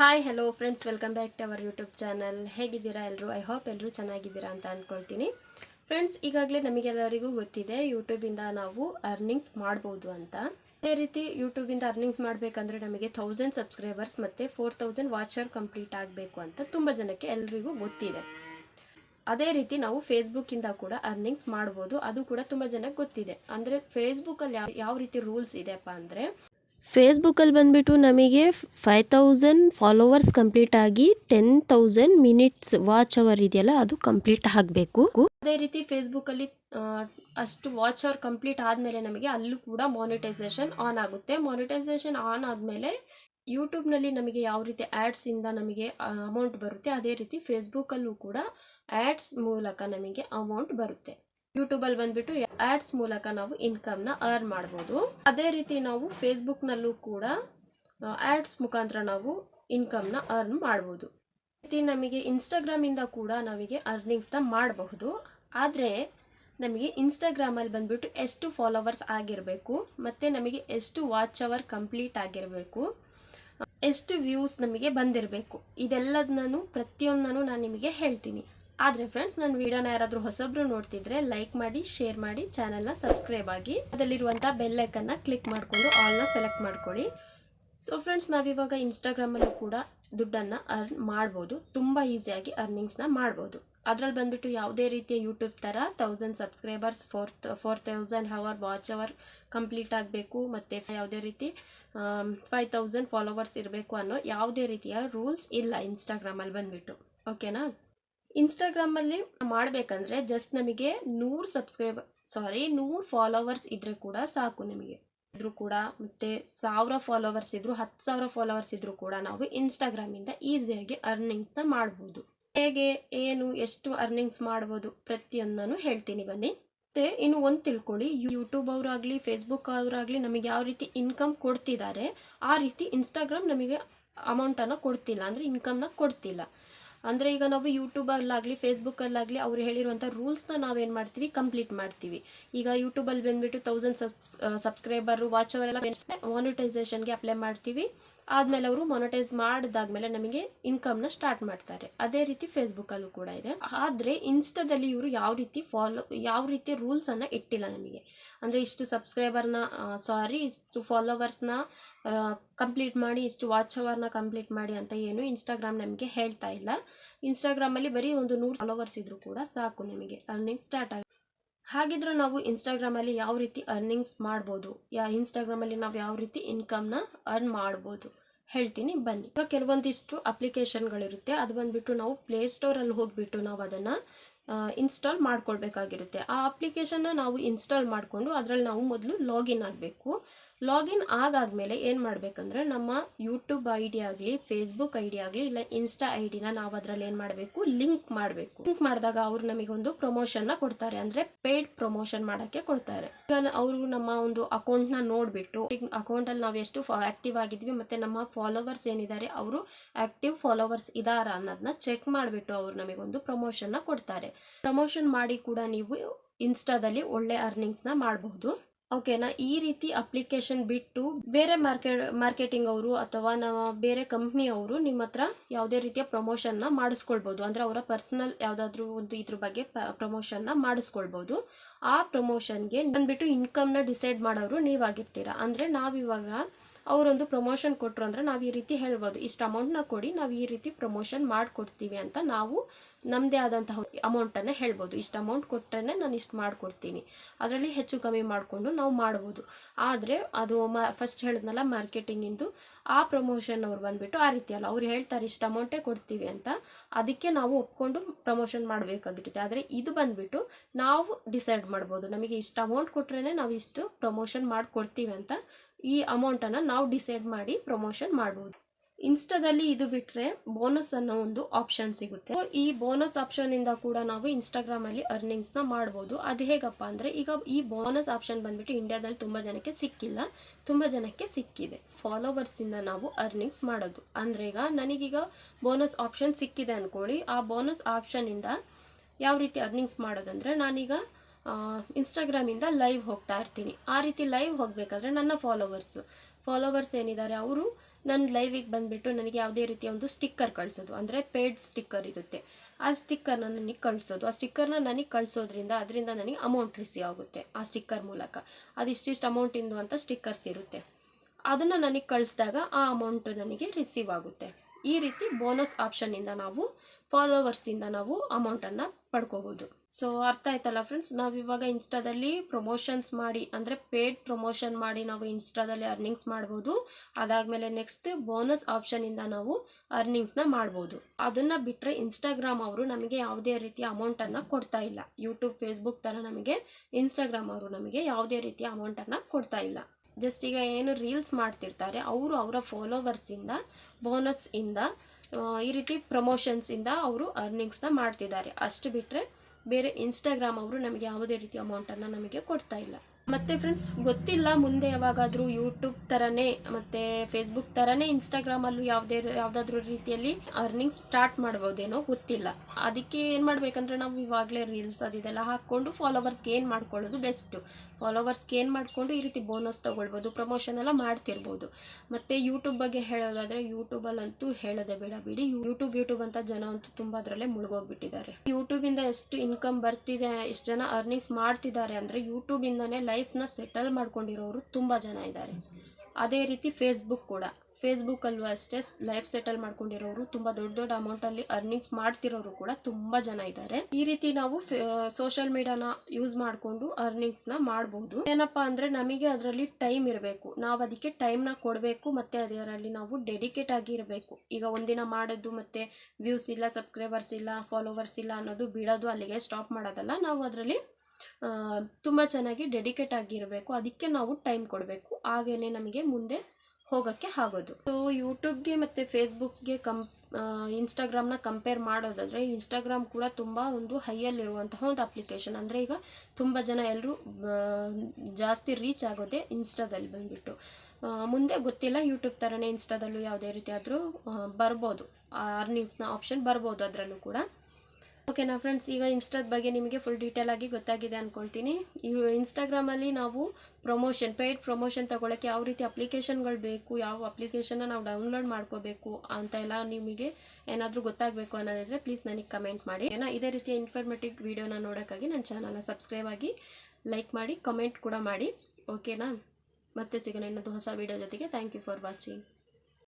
Hi hello friends welcome back to our YouTube channel ಹೇಗಿದ್ದೀರಾ ಎಲ್ಲರೂ I hope ಎಲ್ಲರೂ ಚೆನ್ನಾಗಿದ್ದೀರಾ ಅಂತ ಅಂದ್ಕೊಳ್ತೀನಿ ಫ್ರೆಂಡ್ಸ್ ಈಗಾಗಲೇ ನಮಗೆಲ್ಲರಿಗೂ ಗೊತ್ತಿದೆ ಯೂಟ್ಯೂಬಿಂದ ನಾವು ಅರ್ನಿಂಗ್ಸ್ ಮಾಡ್ಬೋದು ಅಂತ. ಅದೇ ರೀತಿ ಯೂಟ್ಯೂಬಿಂದ ಅರ್ನಿಂಗ್ಸ್ ಮಾಡಬೇಕಂದ್ರೆ ನಮಗೆ ಥೌಸಂಡ್ ಸಬ್ಸ್ಕ್ರೈಬರ್ಸ್ ಮತ್ತು ಫೋರ್ ತೌಸಂಡ್ ವಾಚರ್ ಕಂಪ್ಲೀಟ್ ಆಗಬೇಕು ಅಂತ ತುಂಬ ಜನಕ್ಕೆ ಎಲ್ರಿಗೂ ಗೊತ್ತಿದೆ. ಅದೇ ರೀತಿ ನಾವು ಫೇಸ್ಬುಕ್ಕಿಂದ ಕೂಡ ಅರ್ನಿಂಗ್ಸ್ ಮಾಡ್ಬೋದು, ಅದು ಕೂಡ ತುಂಬ ಜನಕ್ಕೆ ಗೊತ್ತಿದೆ. ಅಂದರೆ ಫೇಸ್ಬುಕ್ಕಲ್ಲಿ ಯಾವ ಯಾವ ರೀತಿ ರೂಲ್ಸ್ ಇದೆಯಪ್ಪ ಅಂದರೆ ಫೇಸ್ಬುಕ್ಕಲ್ಲಿ ಬಂದುಬಿಟ್ಟು ನಮಗೆ ಫೈವ್ ತೌಸಂಡ್ ಫಾಲೋವರ್ಸ್ ಕಂಪ್ಲೀಟ್ ಆಗಿ ten thousand minutes watch hour ಇದೆಯಲ್ಲ, ಅದು ಕಂಪ್ಲೀಟ್ ಆಗಬೇಕು. ಅದೇ ರೀತಿ ಫೇಸ್ಬುಕ್ಕಲ್ಲಿ ಅಷ್ಟು ವಾಚ್ ಅವರ್ ಕಂಪ್ಲೀಟ್ ಆದಮೇಲೆ ನಮಗೆ ಅಲ್ಲೂ ಕೂಡ ಮಾನಿಟೈಸೇಷನ್ ಆನ್ ಆಗುತ್ತೆ. ಮಾನಿಟೈಸೇಷನ್ ಆನ್ ಆದಮೇಲೆ ಯೂಟ್ಯೂಬ್ನಲ್ಲಿ ನಮಗೆ ಯಾವ ರೀತಿ ಆ್ಯಡ್ಸಿಂದ ನಮಗೆ ಅಮೌಂಟ್ ಬರುತ್ತೆ, ಅದೇ ರೀತಿ ಫೇಸ್ಬುಕ್ಕಲ್ಲೂ ಕೂಡ ಆ್ಯಡ್ಸ್ ಮೂಲಕ ನಮಗೆ ಅಮೌಂಟ್ ಬರುತ್ತೆ. ಯೂಟ್ಯೂಬಲ್ಲಿ ಬಂದ್ಬಿಟ್ಟು ಆ್ಯಡ್ಸ್ ಮೂಲಕ ನಾವು ಇನ್ಕಮ್ನ ಅರ್ನ್ ಮಾಡ್ಬೋದು. ಅದೇ ರೀತಿ ನಾವು ಫೇಸ್ಬುಕ್ನಲ್ಲೂ ಕೂಡ ಆ್ಯಡ್ಸ್ ಮುಖಾಂತರ ನಾವು ಇನ್ಕಮ್ನ ಅರ್ನ್ ಮಾಡ್ಬೋದು. ರೀತಿ ನಮಗೆ ಇನ್ಸ್ಟಾಗ್ರಾಮಿಂದ ಕೂಡ ನಮಗೆ ಅರ್ನಿಂಗ್ಸ್ನ ಮಾಡಬಹುದು. ಆದರೆ ನಮಗೆ ಇನ್ಸ್ಟಾಗ್ರಾಮಲ್ಲಿ ಬಂದ್ಬಿಟ್ಟು ಎಷ್ಟು ಫಾಲೋವರ್ಸ್ ಆಗಿರಬೇಕು, ಮತ್ತು ನಮಗೆ ಎಷ್ಟು ವಾಚ್ ಅವರ್ ಕಂಪ್ಲೀಟ್ ಆಗಿರಬೇಕು ಎಷ್ಟು ವ್ಯೂಸ್ ನಮಗೆ ಬಂದಿರಬೇಕು ಇದೆಲ್ಲದನ್ನೂ ಪ್ರತಿಯೊಂದನ್ನು ನಾನು ನಿಮಗೆ ಹೇಳ್ತೀನಿ. ಆದರೆ ಫ್ರೆಂಡ್ಸ್ ನನ್ನ ವಿಡಿಯೋನ ಯಾರಾದರೂ ಹೊಸಬ್ರು ನೋಡ್ತಿದ್ರೆ ಲೈಕ್ ಮಾಡಿ ಶೇರ್ ಮಾಡಿ ಚಾನೆಲ್ನ ಸಬ್ಸ್ಕ್ರೈಬ್ ಆಗಿ ಅದರಲ್ಲಿರುವಂಥ ಬೆಲ್ಲೈಕನ್ನ ಕ್ಲಿಕ್ ಮಾಡಿಕೊಂಡು ಆಲ್ನ ಸೆಲೆಕ್ಟ್ ಮಾಡ್ಕೊಳ್ಳಿ ಸೊ ಫ್ರೆಂಡ್ಸ್ ನಾವಿವಾಗ ಇನ್ಸ್ಟಾಗ್ರಾಮಲ್ಲೂ ಕೂಡ ದುಡ್ಡನ್ನು ಅರ್ನ್ ಮಾಡ್ಬೋದು. ತುಂಬ ಈಸಿಯಾಗಿ ಅರ್ನಿಂಗ್ಸ್ನ ಮಾಡ್ಬೋದು. ಅದರಲ್ಲಿ ಬಂದ್ಬಿಟ್ಟು ಯಾವುದೇ ರೀತಿಯ ಯೂಟ್ಯೂಬ್ ಥರ thousand subscribers four four thousand hour watch hour complete ಆಗಬೇಕು. ಮತ್ತು ಯಾವುದೇ ರೀತಿ ಫೈವ್ ತೌಸಂಡ್ ಫಾಲೋವರ್ಸ್ ಇರಬೇಕು ಅನ್ನೋ ಯಾವುದೇ ರೀತಿಯ ರೂಲ್ಸ್ ಇಲ್ಲ ಇನ್ಸ್ಟಾಗ್ರಾಮಲ್ಲಿ ಬಂದ್ಬಿಟ್ಟು. ಓಕೆನಾ ಇನ್ಸ್ಟಾಗ್ರಾಮಲ್ಲಿ ಮಾಡಬೇಕಂದ್ರೆ ಜಸ್ಟ್ ನಮಗೆ ನೂರು ಸಬ್ಸ್ಕ್ರೈಬ್ ಸಾರಿ ನೂರು ಫಾಲೋವರ್ಸ್ ಇದ್ದರೆ ಕೂಡ ಸಾಕು ನಮಗೆ. ಇದ್ರೂ ಕೂಡ ಮತ್ತು ಸಾವಿರ ಫಾಲೋವರ್ಸ್ ಇದ್ದರೂ ಹತ್ತು ಸಾವಿರ ಫಾಲೋವರ್ಸ್ ಇದ್ದರೂ ಕೂಡ ನಾವು ಇನ್ಸ್ಟಾಗ್ರಾಮಿಂದ ಈಸಿಯಾಗಿ ಅರ್ನಿಂಗ್ಸ್ನ ಮಾಡ್ಬೋದು. ಹೇಗೆ, ಏನು, ಎಷ್ಟು ಅರ್ನಿಂಗ್ಸ್ ಮಾಡ್ಬೋದು ಪ್ರತಿಯೊಂದನ್ನು ಹೇಳ್ತೀನಿ ಬನ್ನಿ. ಮತ್ತು ಇನ್ನು ಒಂದು ತಿಳ್ಕೊಳ್ಳಿ ಯೂಟ್ಯೂಬ್ ಅವರಾಗಲಿ ಫೇಸ್ಬುಕ್ ಅವರಾಗಲಿ ನಮಗೆ ಯಾವ ರೀತಿ ಇನ್ಕಮ್ ಕೊಡ್ತಿದ್ದಾರೆ ಆ ರೀತಿ ಇನ್ಸ್ಟಾಗ್ರಾಮ್ ನಮಗೆ ಅಮೌಂಟನ್ನು ಕೊಡ್ತಿಲ್ಲ ಅಂದರೆ ಇನ್ಕಮ್ನ ಕೊಡ್ತಿಲ್ಲ. ಅಂದರೆ ಈಗ ನಾವು ಯೂಟ್ಯೂಬಲ್ಲಾಗಲಿ ಫೇಸ್ಬುಕ್ಕಲ್ಲಾಗಲಿ ಅವ್ರು ಹೇಳಿರುವಂಥ ರೂಲ್ಸ್ನ ನಾವೇನು ಮಾಡ್ತೀವಿ? ಕಂಪ್ಲೀಟ್ ಮಾಡ್ತೀವಿ. ಈಗ ಯೂಟ್ಯೂಬಲ್ಲಿ ಬಂದುಬಿಟ್ಟು ತೌಸಂಡ್ ಸಬ್ ಸಬ್ಸ್ಕ್ರೈಬರು ವಾಚ್ ಅವರೆಲ್ಲ ಮಾನಿಟೈಸೇಷನ್ಗೆ ಅಪ್ಲೈ ಮಾಡ್ತೀವಿ. ಆದಮೇಲೆ ಅವರು ಮಾನಿಟೈಸ್ ಮಾಡಿದಾದ್ಮೇಲೆ ನಮಗೆ ಇನ್ಕಮ್ನ ಸ್ಟಾರ್ಟ್ ಮಾಡ್ತಾರೆ. ಅದೇ ರೀತಿ ಫೇಸ್ಬುಕ್ಕಲ್ಲೂ ಕೂಡ ಇದೆ. ಆದರೆ ಇನ್ಸ್ಟಾದಲ್ಲಿ ಇವರು ಯಾವ ರೀತಿ ಫಾಲೋ ಯಾವ ರೀತಿ ರೂಲ್ಸನ್ನು ಇಟ್ಟಿಲ್ಲ ನಮಗೆ. ಅಂದರೆ ಇಷ್ಟು ಸಬ್ಸ್ಕ್ರೈಬರ್ನ ಸಾರಿ ಇಷ್ಟು ಫಾಲೋವರ್ಸ್ನ ಕಂಪ್ಲೀಟ್ ಮಾಡಿ, ಇಷ್ಟು ವಾಚ್ ಅವರ್ನ ಕಂಪ್ಲೀಟ್ ಮಾಡಿ ಅಂತ ಏನು ಇನ್ಸ್ಟಾಗ್ರಾಮ್ ನಮಗೆ ಹೇಳ್ತಾ ಇಲ್ಲ. ಇನ್ಸ್ಟಾಗ್ರಾಮಲ್ಲಿ ಬರೀ ಒಂದು ನೂರು ಫಾಲೋವರ್ಸ್ ಇದ್ದರೂ ಕೂಡ ಸಾಕು ನಿಮಗೆ ಅರ್ನಿಂಗ್ ಸ್ಟಾರ್ಟ್ ಆಗಿ ಹಾಗಿದ್ರೆ ನಾವು ಇನ್ಸ್ಟಾಗ್ರಾಮಲ್ಲಿ ಯಾವ ರೀತಿ ಅರ್ನಿಂಗ್ಸ್ ಮಾಡ್ಬೋದು, ಯಾ ಇನ್ಸ್ಟಾಗ್ರಾಮಲ್ಲಿ ನಾವು ಯಾವ ರೀತಿ ಇನ್ಕಮ್ನ ಅರ್ನ್ ಮಾಡ್ಬೋದು ಹೇಳ್ತೀನಿ ಬನ್ನಿ. ಈಗ ಕೆಲವೊಂದಿಷ್ಟು ಅಪ್ಲಿಕೇಶನ್ಗಳಿರುತ್ತೆ ಅದು ಬಂದುಬಿಟ್ಟು ನಾವು ಪ್ಲೇಸ್ಟೋರಲ್ಲಿ ಹೋಗಿಬಿಟ್ಟು ನಾವು ಅದನ್ನು ಇನ್ಸ್ಟಾಲ್ ಮಾಡ್ಕೊಳ್ಬೇಕಾಗಿರುತ್ತೆ. ಆ ಅಪ್ಲಿಕೇಶನ್ನ ನಾವು ಇನ್ಸ್ಟಾಲ್ ಮಾಡಿಕೊಂಡು ಅದರಲ್ಲಿ ನಾವು ಮೊದಲು ಲಾಗಿನ್ ಆಗಬೇಕು. ಲಾಗಿನ್ ಆಗಾದ್ಮೇಲೆ ಏನು ಮಾಡಬೇಕಂದ್ರೆ ನಮ್ಮ ಯೂಟ್ಯೂಬ್ ಐ ಡಿ ಆಗಲಿ ಫೇಸ್ಬುಕ್ ಐ ಡಿ ಆಗಲಿ, ಇಲ್ಲ ಇನ್ಸ್ಟಾ ಐ ಡಿನ ನಾವು ಅದರಲ್ಲಿ ಏನು ಮಾಡಬೇಕು? ಲಿಂಕ್ ಮಾಡಬೇಕು. ಲಿಂಕ್ ಮಾಡಿದಾಗ ಅವರು ನಮಗೊಂದು ಪ್ರಮೋಷನ್ನ ಕೊಡ್ತಾರೆ. ಅಂದರೆ ಪೇಯ್ಡ್ ಪ್ರಮೋಷನ್ ಮಾಡೋಕ್ಕೆ ಕೊಡ್ತಾರೆ. ಈಗ ಅವರು ನಮ್ಮ ಒಂದು ಅಕೌಂಟ್ನ ನೋಡಿಬಿಟ್ಟು ಅಕೌಂಟಲ್ಲಿ ನಾವು ಎಷ್ಟು ಆ್ಯಕ್ಟಿವ್ ಆಗಿದ್ವಿ ಮತ್ತು ನಮ್ಮ ಫಾಲೋವರ್ಸ್ ಏನಿದ್ದಾರೆ ಅವರು ಆ್ಯಕ್ಟಿವ್ ಫಾಲೋವರ್ಸ್ ಇದಾರ ಅನ್ನೋದನ್ನ ಚೆಕ್ ಮಾಡಿಬಿಟ್ಟು ಅವರು ನಮಗೊಂದು ಪ್ರಮೋಷನ್ನ ಕೊಡ್ತಾರೆ. ಪ್ರಮೋಷನ್ ಮಾಡಿ ಕೂಡ ನೀವು ಇನ್ಸ್ಟಾದಲ್ಲಿ ಒಳ್ಳೆ ಅರ್ನಿಂಗ್ಸ್ನ ಮಾಡಬಹುದು ಓಕೆನಾ ಈ ರೀತಿ ಅಪ್ಲಿಕೇಶನ್ ಬಿಟ್ಟು ಬೇರೆ ಮಾರ್ಕೆಟ್ ಮಾರ್ಕೆಟಿಂಗ್ ಅವರು ಅಥವಾ ನಾವು ಬೇರೆ ಕಂಪ್ನಿಯವರು ನಿಮ್ಮ ಹತ್ರ ಯಾವುದೇ ರೀತಿಯ ಪ್ರಮೋಷನ್ನ ಮಾಡಿಸ್ಕೊಳ್ಬೋದು. ಅಂದರೆ ಅವರ ಪರ್ಸನಲ್ ಯಾವುದಾದ್ರೂ ಒಂದು ಇದ್ರ ಬಗ್ಗೆ ಪ್ರಮೋಷನ್ನ ಮಾಡಿಸ್ಕೊಳ್ಬೋದು. ಆ ಪ್ರಮೋಷನ್ಗೆ ಬಂದ್ಬಿಟ್ಟು ಇನ್ಕಮ್ನ ಡಿಸೈಡ್ ಮಾಡೋರು ನೀವಾಗಿರ್ತೀರಾ ಅಂದರೆ ನಾವಿವಾಗ ಅವರೊಂದು ಪ್ರಮೋಷನ್ ಕೊಟ್ಟರು ಅಂದರೆ ನಾವು ಈ ರೀತಿ ಹೇಳ್ಬೋದು, ಇಷ್ಟು ಅಮೌಂಟ್ನ ಕೊಡಿ, ನಾವು ಈ ರೀತಿ ಪ್ರಮೋಷನ್ ಮಾಡಿಕೊಡ್ತೀವಿ ಅಂತ ನಾವು ನಮ್ಮದೇ ಆದಂತಹ ಅಮೌಂಟನ್ನು ಹೇಳ್ಬೋದು. ಇಷ್ಟು ಅಮೌಂಟ್ ಕೊಟ್ಟರೆ ನಾನು ಇಷ್ಟು ಮಾಡಿಕೊಡ್ತೀನಿ. ಅದರಲ್ಲಿ ಹೆಚ್ಚು ಕಮ್ಮಿ ಮಾಡಿಕೊಂಡು ನಾವು ಮಾಡ್ಬೋದು. ಆದರೆ ಅದು ಮ ಫಸ್ಟ್ ಹೇಳಿದ್ನಲ್ಲ ಮಾರ್ಕೆಟಿಂಗಿಂದು ಆ ಪ್ರಮೋಷನ್ ಅವ್ರು ಬಂದುಬಿಟ್ಟು ಆ ರೀತಿ ಅಲ್ಲ, ಅವ್ರು ಹೇಳ್ತಾರೆ ಇಷ್ಟು ಅಮೌಂಟೇ ಕೊಡ್ತೀವಿ ಅಂತ, ಅದಕ್ಕೆ ನಾವು ಒಪ್ಕೊಂಡು ಪ್ರಮೋಷನ್ ಮಾಡಬೇಕಾಗಿರುತ್ತೆ. ಆದರೆ ಇದು ಬಂದುಬಿಟ್ಟು ನಾವು ಡಿಸೈಡ್ ಮಾಡ್ಬೋದು, ನಮಗೆ ಇಷ್ಟು ಅಮೌಂಟ್ ಕೊಟ್ರೇ ನಾವು ಇಷ್ಟು ಪ್ರಮೋಷನ್ ಮಾಡಿಕೊಡ್ತೀವಿ ಅಂತ ಈ ಅಮೌಂಟನ್ನು ನಾವು ಡಿಸೈಡ್ ಮಾಡಿ ಪ್ರಮೋಷನ್ ಮಾಡ್ಬೋದು. ಇನ್ಸ್ಟಾದಲ್ಲಿ ಇದು ಬಿಟ್ಟರೆ ಬೋನಸ್ ಅನ್ನೋ ಒಂದು ಆಪ್ಷನ್ ಸಿಗುತ್ತೆ. ಈ ಬೋನಸ್ ಆಪ್ಷನ್ ಇಂದ ಕೂಡ ನಾವು ಇನ್ಸ್ಟಾಗ್ರಾಮ್ ಅಲ್ಲಿ ಅರ್ನಿಂಗ್ಸ್ನ ಮಾಡಬಹುದು ಅದು ಹೇಗಪ್ಪ ಅಂದ್ರೆ ಈಗ ಈ ಬೋನಸ್ ಆಪ್ಷನ್ ಬಂದ್ಬಿಟ್ಟು ಇಂಡಿಯಾದಲ್ಲಿ ತುಂಬಾ ಜನಕ್ಕೆ ಸಿಕ್ಕಿಲ್ಲ. ತುಂಬಾ ಜನಕ್ಕೆ ಸಿಕ್ಕಿದೆ. ಫಾಲೋವರ್ಸ್ ಇಂದ ನಾವು ಅರ್ನಿಂಗ್ಸ್ ಮಾಡೋದು. ಅಂದ್ರೆ ಈಗ ನನಗೀಗ ಬೋನಸ್ ಆಪ್ಷನ್ ಸಿಕ್ಕಿದೆ ಅನ್ಕೊಳ್ಳಿ. ಆ ಬೋನಸ್ ಆಪ್ಷನ್ ಇಂದ ಯಾವ ರೀತಿ ಅರ್ನಿಂಗ್ಸ್ ಮಾಡೋದಂದ್ರೆ ನಾನೀಗ ಇನ್ಸ್ಟಾಗ್ರಾಮಿಂದ ಲೈವ್ ಹೋಗ್ತಾ ಇರ್ತೀನಿ. ಆ ರೀತಿ ಲೈವ್ ಹೋಗಬೇಕಾದ್ರೆ ನನ್ನ ಫಾಲೋವರ್ಸು ಫಾಲೋವರ್ಸ್ ಏನಿದ್ದಾರೆ ಅವರು ನನ್ನ ಲೈವಿಗೆ ಬಂದುಬಿಟ್ಟು ನನಗೆ ಯಾವುದೇ ರೀತಿಯ ಒಂದು ಸ್ಟಿಕ್ಕರ್ ಕಳಿಸೋದು. ಅಂದರೆ ಪೇಡ್ ಸ್ಟಿಕ್ಕರ್ ಇರುತ್ತೆ. ಆ ಸ್ಟಿಕ್ಕರ್ನ ನನಗೆ ಕಳಿಸೋದು. ಆ ಸ್ಟಿಕ್ಕರ್ನ ನನಗೆ ಕಳಿಸೋದ್ರಿಂದ ಅದರಿಂದ ನನಗೆ ಅಮೌಂಟ್ ರಿಸೀವ್ ಆಗುತ್ತೆ ಆ ಸ್ಟಿಕ್ಕರ್ ಮೂಲಕ. ಅದು ಇಷ್ಟಿಷ್ಟು ಅಮೌಂಟಿಂದು ಅಂತ ಸ್ಟಿಕ್ಕರ್ಸ್ ಇರುತ್ತೆ. ಅದನ್ನು ನನಗೆ ಕಳಿಸಿದಾಗ ಆ ಅಮೌಂಟ್ ನನಗೆ ರಿಸೀವ್ ಆಗುತ್ತೆ. ಈ ರೀತಿ ಬೋನಸ್ ಆಪ್ಷನ್ನಿಂದ ನಾವು ಫಾಲೋವರ್ಸಿಂದ ನಾವು ಅಮೌಂಟನ್ನು ಪಡ್ಕೋಬೋದು. ಸೊ ಅರ್ಥ ಆಯ್ತಲ್ಲ ಫ್ರೆಂಡ್ಸ್ ನಾವಿವಾಗ ಇನ್ಸ್ಟಾದಲ್ಲಿ ಪ್ರಮೋಷನ್ಸ್ ಮಾಡಿ, ಅಂದರೆ ಪೇಡ್ ಪ್ರಮೋಷನ್ ಮಾಡಿ ನಾವು ಇನ್ಸ್ಟಾದಲ್ಲಿ ಅರ್ನಿಂಗ್ಸ್ ಮಾಡ್ಬೋದು. ಅದಾದಮೇಲೆ ನೆಕ್ಸ್ಟ್ ಬೋನಸ್ ಆಪ್ಷನಿಂದ ನಾವು ಅರ್ನಿಂಗ್ಸ್ನ ಮಾಡ್ಬೋದು. ಅದನ್ನು ಬಿಟ್ಟರೆ ಇನ್ಸ್ಟಾಗ್ರಾಮ್ ಅವರು ನಮಗೆ ಯಾವುದೇ ರೀತಿಯ ಅಮೌಂಟನ್ನು ಕೊಡ್ತಾ ಇಲ್ಲ. ಯೂಟ್ಯೂಬ್ ಫೇಸ್ಬುಕ್ ಥರ ನಮಗೆ ಇನ್ಸ್ಟಾಗ್ರಾಮ್ ಅವರು ನಮಗೆ ಯಾವುದೇ ರೀತಿಯ ಅಮೌಂಟನ್ನು ಕೊಡ್ತಾ ಇಲ್ಲ. ಜಸ್ಟ್ ಈಗ ಏನು ರೀಲ್ಸ್ ಮಾಡ್ತಿರ್ತಾರೆ, ಅವರು ಅವರ ಫಾಲೋವರ್ಸಿಂದ ಬೋನಸ್ ಇಂದ ಈ ರೀತಿ ಪ್ರಮೋಷನ್ಸಿಂದ ಅವರು ಅರ್ನಿಂಗ್ಸ್ನ ಮಾಡ್ತಿದ್ದಾರೆ. ಅಷ್ಟು ಬಿಟ್ಟರೆ ಬೇರೆ ಇನ್ಸ್ಟಾಗ್ರಾಮ್ ಅವರು ನಮಗೆ ಯಾವುದೇ ರೀತಿ ಅಮೌಂಟನ್ನು ನಮಗೆ ಕೊಡ್ತಾ ಇಲ್ಲ. ಮತ್ತೆ ಫ್ರೆಂಡ್ಸ್ ಗೊತ್ತಿಲ್ಲ ಮುಂದೆ ಯಾವಾಗಾದರೂ ಯೂಟ್ಯೂಬ್ ಥರನೇ ಮತ್ತು ಫೇಸ್ಬುಕ್ ಥರನೇ ಇನ್ಸ್ಟಾಗ್ರಾಮಲ್ಲೂ ಯಾವುದೇ ಯಾವುದಾದ್ರೂ ರೀತಿಯಲ್ಲಿ ಅರ್ನಿಂಗ್ ಸ್ಟಾರ್ಟ್ ಮಾಡ್ಬೋದೇನೋ ಗೊತ್ತಿಲ್ಲ. ಅದಕ್ಕೆ ಏನು ಮಾಡಬೇಕಂದ್ರೆ ನಾವು ಇವಾಗಲೇ ರೀಲ್ಸ್ ಅದಿದೆಲ್ಲ ಹಾಕ್ಕೊಂಡು ಫಾಲೋವರ್ಸ್ ಏನು ಮಾಡ್ಕೊಳ್ಳೋದು ಬೆಸ್ಟು ಫಾಲೋವರ್ಸ್ ಏನು ಮಾಡಿಕೊಂಡು ಈ ರೀತಿ ಬೋನಸ್ ತೊಗೊಳ್ಬೋದು ಪ್ರಮೋಷನ್ ಎಲ್ಲ ಮಾಡ್ತಿರ್ಬೋದು. ಮತ್ತು ಯೂಟ್ಯೂಬ್ ಬಗ್ಗೆ ಹೇಳೋದಾದರೆ ಯೂಟ್ಯೂಬಲ್ಲಂತೂ ಹೇಳೋದೇ ಬೇಡ ಬಿಡಿ. ಯೂಟ್ಯೂಬ್ ಯೂಟ್ಯೂಬ್ ಅಂತ ಜನ ಅಂತೂ ತುಂಬ ಅದರಲ್ಲೇ ಮುಳುಗೋಗ್ಬಿಟ್ಟಿದ್ದಾರೆ. ಯೂಟ್ಯೂಬಿಂದ ಎಷ್ಟು ಇನ್ಕಮ್ ಬರ್ತಿದೆ, ಎಷ್ಟು ಜನ ಅರ್ನಿಂಗ್ಸ್ ಮಾಡ್ತಿದ್ದಾರೆ ಅಂದರೆ ಯೂಟ್ಯೂಬಿಂದನೇ ಲೈಫ್ನ ಸೆಟಲ್ ಮಾಡ್ಕೊಂಡಿರೋರು ತುಂಬ ಜನ ಇದ್ದಾರೆ. ಅದೇ ರೀತಿ ಫೇಸ್ಬುಕ್ ಕೂಡ. ಫೇಸ್ಬುಕ್ಕಲ್ಲೂ ಅಷ್ಟೇ ಲೈಫ್ ಸೆಟಲ್ ಮಾಡ್ಕೊಂಡಿರೋರು ತುಂಬ ದೊಡ್ಡ ದೊಡ್ಡ ಅಮೌಂಟಲ್ಲಿ ಅರ್ನಿಂಗ್ಸ್ ಮಾಡ್ತಿರೋರು ಕೂಡ ತುಂಬ ಜನ ಇದ್ದಾರೆ. ಈ ರೀತಿ ನಾವು ಸೋಷಿಯಲ್ ಮೀಡಿಯಾನ ಯೂಸ್ ಮಾಡಿಕೊಂಡು ಅರ್ನಿಂಗ್ಸ್ನ ಮಾಡ್ಬೋದು. ಏನಪ್ಪಾ ಅಂದರೆ ನಮಗೆ ಅದರಲ್ಲಿ ಟೈಮ್ ಇರಬೇಕು. ನಾವು ಅದಕ್ಕೆ ಟೈಮ್ನ ಕೊಡಬೇಕು ಮತ್ತು ಅದರಲ್ಲಿ ನಾವು ಡೆಡಿಕೇಟ್ ಆಗಿರಬೇಕು ಈಗ ಒಂದಿನ ಮಾಡೋದು ಮತ್ತು ವ್ಯೂಸ್ ಇಲ್ಲ ಸಬ್ಸ್ಕ್ರೈಬರ್ಸ್ ಇಲ್ಲ ಫಾಲೋವರ್ಸ್ ಇಲ್ಲ ಅನ್ನೋದು ಬಿಡೋದು ಅಲ್ಲಿಗೆ ಸ್ಟಾಪ್ ಮಾಡೋದಲ್ಲ, ನಾವು ಅದರಲ್ಲಿ ತುಂಬ ಚೆನ್ನಾಗಿ ಡೆಡಿಕೇಟ್ ಆಗಿರಬೇಕು. ಅದಕ್ಕೆ ನಾವು ಟೈಮ್ ಕೊಡಬೇಕು. ಹಾಗೇನೆ ನಮಗೆ ಮುಂದೆ ಹೋಗೋಕ್ಕೆ ಆಗೋದು. ಸೊ ಯೂಟ್ಯೂಬ್ಗೆ ಮತ್ತು ಫೇಸ್ಬುಕ್ಗೆ ಕಂ ಇನ್ಸ್ಟಾಗ್ರಾಮ್ನ ಕಂಪೇರ್ ಮಾಡೋದಾದರೆ ಇನ್ಸ್ಟಾಗ್ರಾಮ್ ಕೂಡ ತುಂಬ ಒಂದು ಹೈಯಲ್ಲಿರುವಂತಹ ಒಂದು ಅಪ್ಲಿಕೇಶನ್ ಅಂದರೆ ಈಗ ತುಂಬ ಜನ ಎಲ್ಲರೂ ಜಾಸ್ತಿ ರೀಚ್ ಆಗೋದೇ ಇನ್ಸ್ಟಾದಲ್ಲಿ ಬಂದುಬಿಟ್ಟು. ಮುಂದೆ ಗೊತ್ತಿಲ್ಲ ಯೂಟ್ಯೂಬ್ ಥರನೇ ಇನ್ಸ್ಟಾದಲ್ಲೂ ಯಾವುದೇ ರೀತಿ ಆದರೂ ಬರ್ಬೋದು. ಅರ್ನಿಂಗ್ಸ್ನ ಆಪ್ಷನ್ ಬರ್ಬೋದು ಅದರಲ್ಲೂ ಕೂಡ. ಓಕೆನಾ ಫ್ರೆಂಡ್ಸ್ ಈಗ ಇನ್ಸ್ಟಾದ ಬಗ್ಗೆ ನಿಮಗೆ ಫುಲ್ ಡೀಟೇಲ್ ಆಗಿ ಗೊತ್ತಾಗಿದೆ ಅಂದ್ಕೊಳ್ತೀನಿ ಈ ಇನ್ಸ್ಟಾಗ್ರಾಮಲ್ಲಿ ನಾವು ಪ್ರಮೋಷನ್ ಪೇಯ್ಡ್ ಪ್ರಮೋಷನ್ ತಗೊಳ್ಳೋಕ್ಕೆ ಯಾವ ರೀತಿ ಅಪ್ಲಿಕೇಶನ್ಗಳು ಬೇಕು, ಯಾವ ಅಪ್ಲಿಕೇಶನ್ನ ನಾವು ಡೌನ್ಲೋಡ್ ಮಾಡ್ಕೋಬೇಕು ಅಂತ ಎಲ್ಲ ನಿಮಗೆ ಏನಾದರೂ ಗೊತ್ತಾಗಬೇಕು ಅನ್ನೋದಿದ್ರೆ ಪ್ಲೀಸ್ ನನಗೆ ಕಮೆಂಟ್ ಮಾಡಿ. ಏನೋ ಇದೇ ರೀತಿಯ ಇನ್ಫಾರ್ಮೇಟಿವ್ ವೀಡಿಯೋನ ನೋಡೋಕ್ಕಾಗಿ ನನ್ನ ಚಾನಲ್ನ ಸಬ್ಸ್ಕ್ರೈಬ್ ಆಗಿ ಲೈಕ್ ಮಾಡಿ ಕಮೆಂಟ್ ಕೂಡ ಮಾಡಿ. ಓಕೆನಾ ಮತ್ತೆ ಸಿಗೋಣ ಇನ್ನೊಂದು ಹೊಸ ವೀಡಿಯೋ ಜೊತೆಗೆ. Thank you for watching